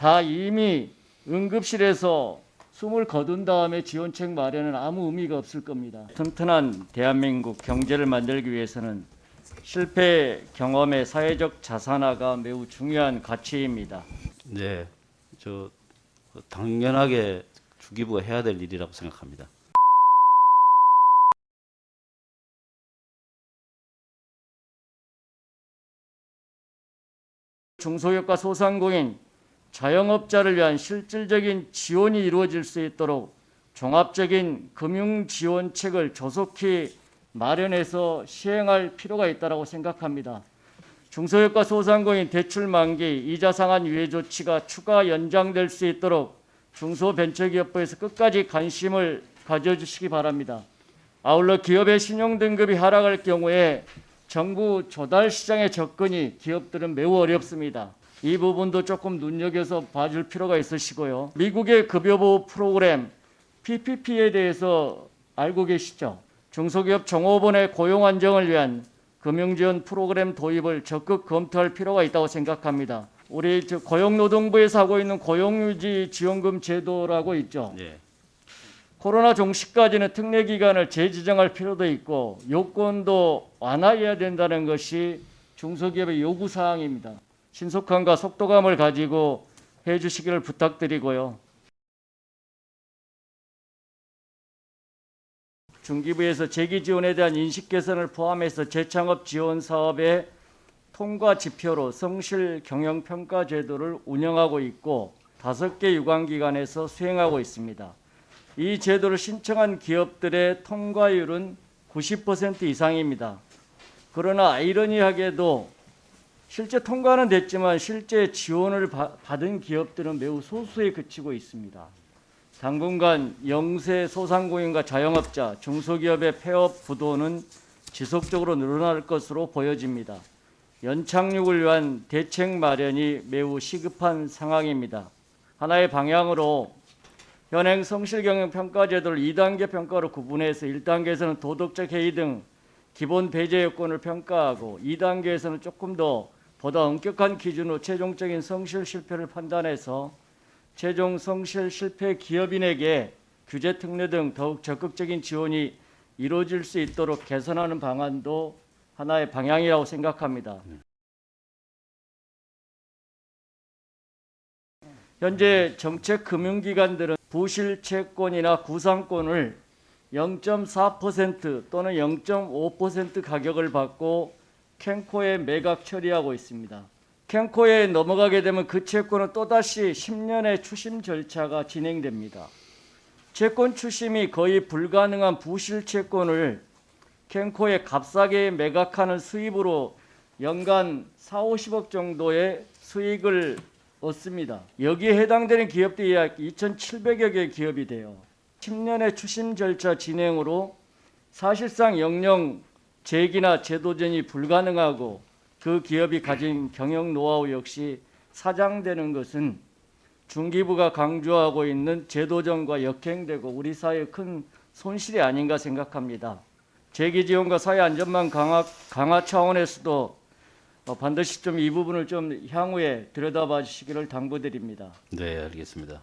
다 이미 응급실에서 숨을 거둔 다음에 지원책 마련은 아무 의미가 없을 겁니다. 튼튼한 대한민국 경제를 만들기 위해서는 실패 경험의 사회적 자산화가 매우 중요한 가치입니다. 네, 저 당연하게 주기부가 해야 될 일이라고 생각합니다. 중소기업과 소상공인, 자영업자를 위한 실질적인 지원이 이루어질 수 있도록 종합적인 금융 지원책을 조속히 마련해서 시행할 필요가 있다고 생각합니다. 중소기업과 소상공인 대출 만기, 이자 상환 유예 조치가 추가 연장될 수 있도록 중소벤처기업부에서 끝까지 관심을 가져주시기 바랍니다. 아울러 기업의 신용 등급이 하락할 경우에 정부 조달 시장의 접근이 기업들은 매우 어렵습니다. 이 부분도 조금 눈여겨서 봐줄 필요가 있으시고요. 미국의 급여보호 프로그램 PPP에 대해서 알고 계시죠? 중소기업 종업원의 고용 안정을 위한 금융지원 프로그램 도입을 적극 검토할 필요가 있다고 생각합니다. 우리 저 고용노동부에서 하고 있는 고용유지 지원금 제도라고 있죠. 네, 코로나 종시까지는 특례 기간을 재지정할 필요도 있고 요건도 완화해야 된다는 것이 중소기업의 요구 사항입니다. 신속함과 속도감을 가지고 해 주시기를 부탁드리고요. 중기부에서 재기 지원에 대한 인식 개선을 포함해서 재창업 지원 사업의 통과 지표로 성실 경영 평가 제도를 운영하고 있고 다섯 개 유관 기관에서 수행하고 있습니다. 이 제도를 신청한 기업들의 통과율은 90% 이상입니다. 그러나 아이러니하게도 실제 통과는 됐지만 실제 지원을 바- 받은 기업들은 매우 소수에 그치고 있습니다. 당분간 영세 소상공인과 자영업자, 중소기업의 폐업 부도는 지속적으로 늘어날 것으로 보여집니다. 연착륙을 위한 대책 마련이 매우 시급한 상황입니다. 하나의 방향으로 현행 성실경영 평가 제도를 2단계 평가로 구분해서 1단계에서는 도덕적 해이 등 기본 배제 요건을 평가하고 2단계에서는 조금 더 보다 엄격한 기준으로 최종적인 성실 실패를 판단해서 최종 성실 실패 기업인에게 규제 특례 등 더욱 적극적인 지원이 이루어질 수 있도록 개선하는 방안도 하나의 방향이라고 생각합니다. 현재 정책 금융기관들은 부실 채권이나 구상권을 0.4% 또는 0.5% 가격을 받고 캔코에 매각 처리하고 있습니다. 캔코에 넘어가게 되면 그 채권은 또다시 10년의 추심 절차가 진행됩니다. 채권 추심이 거의 불가능한 부실 채권을 캔코에 값싸게 매각하는 수입으로 연간 4, 50억 정도의 수익을 얻습니다. 여기에 해당되는 기업들이 약 2,700여 개 기업이 돼요. 10년의 추심 절차 진행으로 사실상 영영 재기나 재도전이 불가능하고 그 기업이 가진 경영 노하우 역시 사장되는 것은 중기부가 강조하고 있는 재도전과 역행되고 우리 사회의 큰 손실이 아닌가 생각합니다. 재기 지원과 사회 안전망 강화, 강화 차원에서도 어, 반드시 좀 이 부분을 좀 향후에 들여다봐 주시기를 당부드립니다. 네, 알겠습니다.